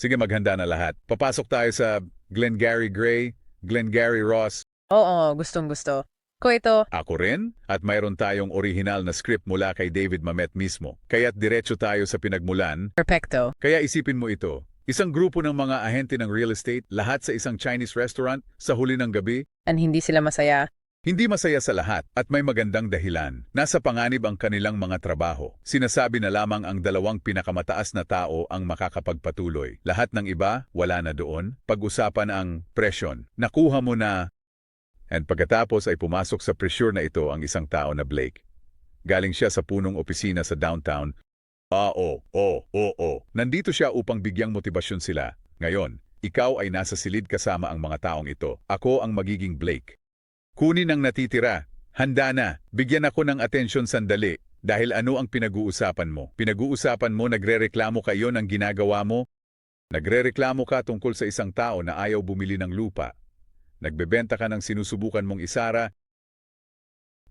Sige, maghanda na lahat. Papasok tayo sa Glengarry Gray, Glengarry Ross, Oo, gustong gusto. Ko ito, ako rin, at mayroon tayong orihinal na script mula kay David Mamet mismo. Kaya't diretso tayo sa pinagmulan. perfecto. Kaya isipin mo ito, isang grupo ng mga ahente ng real estate, lahat sa isang Chinese restaurant, sa huli ng gabi, And hindi sila masaya. Hindi masaya sa lahat at may magandang dahilan. Nasa panganib ang kanilang mga trabaho. Sinasabi na lamang ang dalawang pinakamataas na tao ang makakapagpatuloy. Lahat ng iba, wala na doon. Pag-usapan ang presyon. Nakuha mo na. And pagkatapos ay pumasok sa pressure na ito ang isang tao na Blake. Galing siya sa punong opisina sa downtown. Ah, oo, oo, oo. Nandito siya upang bigyang motibasyon sila. Ngayon, ikaw ay nasa silid kasama ang mga taong ito. Ako ang magiging Blake. Kunin ang natitira. Handa na. Bigyan ako ng atensyon sandali. Dahil ano ang pinag-uusapan mo? Pinag-uusapan mo nagrereklamo kayo ng ginagawa mo? Nagrereklamo ka tungkol sa isang tao na ayaw bumili ng lupa. Nagbebenta ka ng sinusubukan mong isara.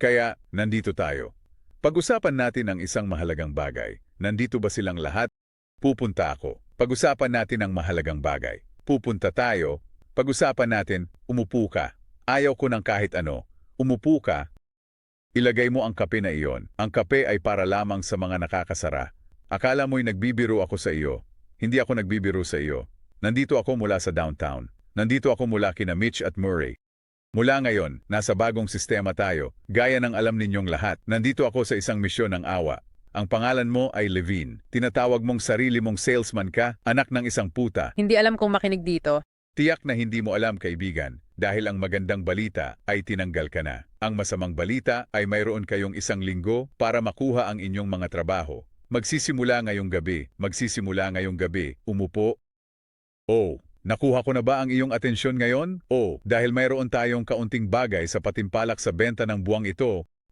Kaya, nandito tayo. Pag-usapan natin ang isang mahalagang bagay. Nandito ba silang lahat? Pupunta ako. Pag-usapan natin ang mahalagang bagay. Pupunta tayo. Pag-usapan natin, umupo ka. Ayaw ko ng kahit ano. Umupo ka. Ilagay mo ang kape na iyon. Ang kape ay para lamang sa mga nakakasara. Akala mo'y nagbibiro ako sa iyo. Hindi ako nagbibiro sa iyo. Nandito ako mula sa downtown. Nandito ako mula kina Mitch at Murray. Mula ngayon, nasa bagong sistema tayo. Gaya ng alam ninyong lahat, nandito ako sa isang misyon ng awa. Ang pangalan mo ay Levine. Tinatawag mong sarili mong salesman ka, anak ng isang puta. Hindi alam kung makinig dito. Tiyak na hindi mo alam kaibigan, dahil ang magandang balita ay tinanggal ka na. Ang masamang balita ay mayroon kayong isang linggo para makuha ang inyong mga trabaho. Magsisimula ngayong gabi, magsisimula ngayong gabi, umupo. Oh, nakuha ko na ba ang iyong atensyon ngayon? Oh, dahil mayroon tayong kaunting bagay sa patimpalak sa benta ng buwang ito,